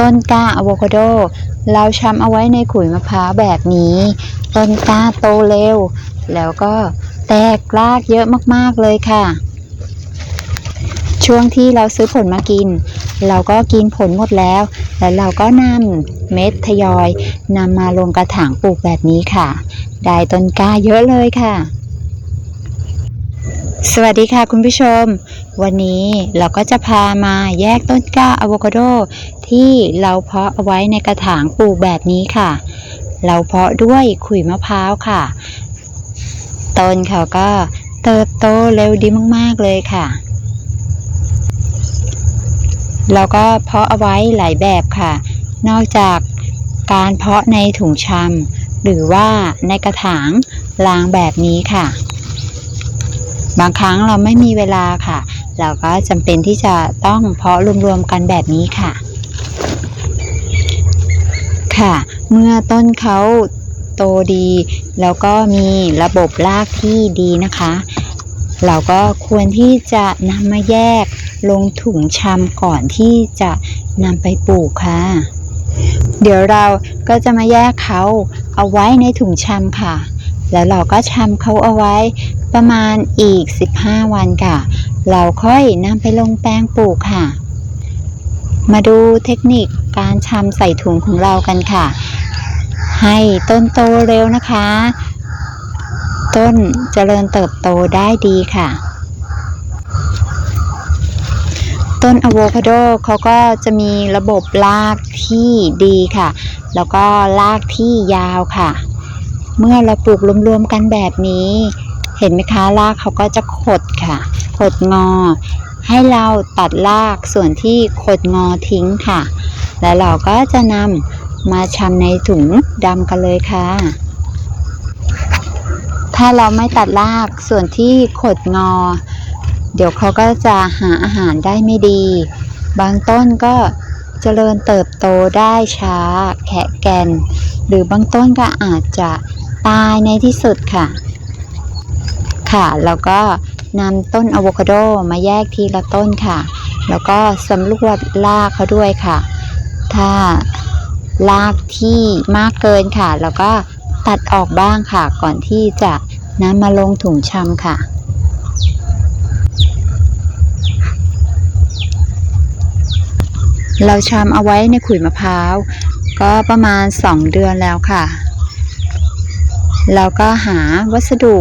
ต้นกล้าอะโวคาโด เราชำเอาไว้ในขุยมะพร้าวแบบนี้ ต้นกล้าโตเร็ว แล้วก็แตกรากเยอะมากๆเลยค่ะ ช่วงที่เราซื้อผลมากิน เราก็กินผลหมดแล้ว แล้วเราก็นำเม็ดทยอยนำมาลงกระถางปลูกแบบนี้ค่ะ ได้ต้นกล้าเยอะเลยค่ะ สวัสดีค่ะคุณผู้ชม วันนี้เราก็จะพามาแยกต้นกล้าอะโวคาโดที่เราเพาะเอาไว้ในกระถางปลูกแบบนี้ค่ะ เราเพาะด้วยขุยมะพร้าวค่ะ ต้นเขาก็เติบโตเร็วดีมากๆเลยค่ะ เราก็เพาะเอาไว้หลายแบบค่ะ นอกจากการเพาะในถุงชำหรือว่าในกระถางรางแบบนี้ค่ะ บางครั้งเราไม่มีเวลาค่ะ เราก็จำเป็นที่จะต้องเพาะรวมๆกันแบบนี้ค่ะ ค่ะ เมื่อต้นเขาโตดี แล้วก็มีระบบรากที่ดีนะคะ เราก็ควรที่จะนำมาแยกลงถุงชำก่อนที่จะนำไปปลูกค่ะ เดี๋ยวเราก็จะมาแยกเขาเอาไว้ในถุงชำค่ะ แล้วเราก็ชำเขาเอาไว้ประมาณอีก 15 วันค่ะ เราค่อยนำไปลงแปลงปลูกค่ะ มาดูเทคนิคการชำใส่ถุงของเรากันค่ะ ให้ต้นโตเร็วนะคะ ต้นเจริญเติบโตได้ดีค่ะต้นอะโวคาโดเขาก็จะมีระบบรากที่ดีค่ะ แล้วก็รากที่ยาวค่ะ เมื่อเราปลูกรวมๆกันแบบนี้ เห็นไหมคะรากเขาก็จะขดค่ะ ขดงอ ให้เราตัดรากส่วนที่ขดงอทิ้งค่ะ แล้วเราก็จะนำมาชำในถุงดำกันเลยค่ะ ถ้าเราไม่ตัดรากส่วนที่ขดงอ เดี๋ยวเขาก็จะหาอาหารได้ไม่ดี บางต้นก็เจริญเติบโตได้ช้าแขะแกน หรือบางต้นก็อาจจะ ตายในที่สุดค่ะ ค่ะแล้วก็นำต้นอะโวคาโดมาแยกทีละต้นค่ะ แล้วก็สำรวจรากเขาด้วยค่ะ ถ้ารากที่มากเกินค่ะ แล้วก็ตัดออกบ้างค่ะ ก่อนที่จะนำมาลงถุงชำค่ะเราชำเอาไว้ในขุยมะพร้าว ก็ประมาณ 2 เดือนแล้วค่ะ เราก็หาวัสดุ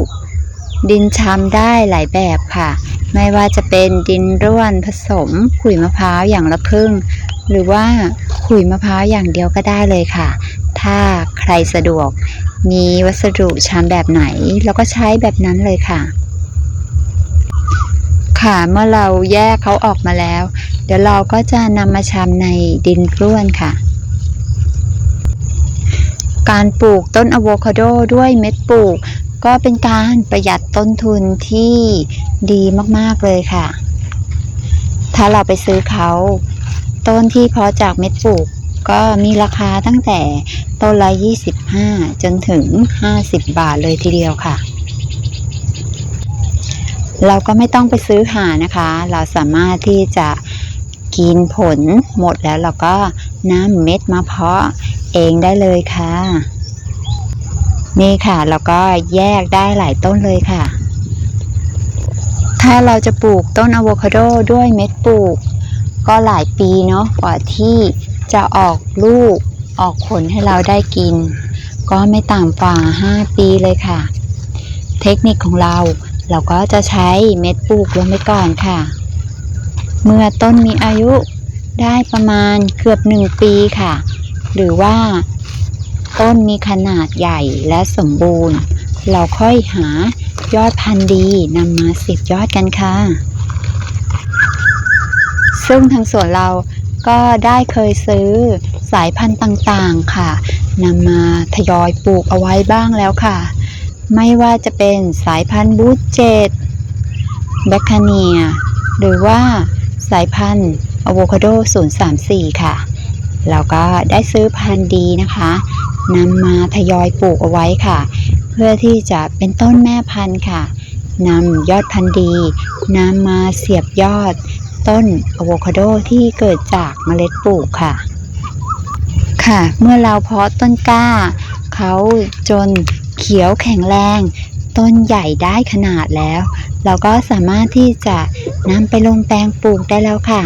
ดินชำได้หลายแบบค่ะ ไม่ว่าจะเป็นดินร่วนผสมขุยมะพร้าวอย่างละครึ่ง หรือว่าขุยมะพร้าวอย่างเดียวก็ได้เลยค่ะ ถ้าใครสะดวกมีวัสดุชำแบบไหนเราก็ใช้แบบนั้นเลยค่ะ ค่ะเมื่อเราแยกเขาออกมาแล้ว เดี๋ยวเราก็จะนำมาชำในดินร่วนค่ะ การปลูกต้นอะโวคาโดด้วยเม็ดปลูก ก็เป็นการประหยัดต้นทุนที่ดีมาก ๆ เลยค่ะ ถ้าเราไปซื้อเขาต้นที่เพาะจากเม็ดปลูกก็มีราคาตั้งแต่ต้นละ 25 จนถึง 50 บาทเลยทีเดียวค่ะ เราก็ไม่ต้องไปซื้อหานะคะ เราสามารถที่จะกินผลหมดแล้วเราก็นำเม็ดมาเพาะ เองได้เลยค่ะ นี่ค่ะเราก็แยกได้หลายต้นเลยค่ะ ถ้าเราจะปลูกต้นอะโวคาโดด้วยเม็ดปลูก ก็หลายปีเนาะกว่าที่จะออกลูกออกผลให้เราได้กิน ก็ไม่ต่ำกว่า 5 ปีเลยค่ะ เทคนิคของเราเราก็จะใช้เม็ดปลูกลงไปก่อนค่ะ เมื่อต้นมีอายุได้ประมาณเกือบหนึ่งปีค่ะ หรือว่า ต้นมีขนาดใหญ่และสมบูรณ์ เราค่อยหายอดพันธุ์ดีนำมาสิบยอดกันค่ะ ซึ่งทางสวนเราก็ได้เคยซื้อสายพันธุ์ต่างๆค่ะนำมาทยอยปลูกเอาไว้บ้างแล้วค่ะ ไม่ว่าจะเป็นสายพันธุ์บูธเจดแบคคาเนีย หรือว่าสายพันธุ์อะโวคาโด034 ค่ะ เราก็ได้ซื้อพันธุ์ดีนะคะนำมาทยอยปลูกเอาไว้ค่ะ เพื่อที่จะเป็นต้นแม่พันธุ์ค่ะนำยอดพันธุ์ดีนำมาเสียบยอดต้นอะโวคาโดที่เกิดจากเมล็ดปลูกค่ะ ค่ะ เมื่อเราเพาะต้นกล้า เขาจนเขียวแข็งแรง ต้นใหญ่ได้ขนาดแล้ว เราก็สามารถที่จะนำไปลงแปลงปลูกได้แล้วค่ะ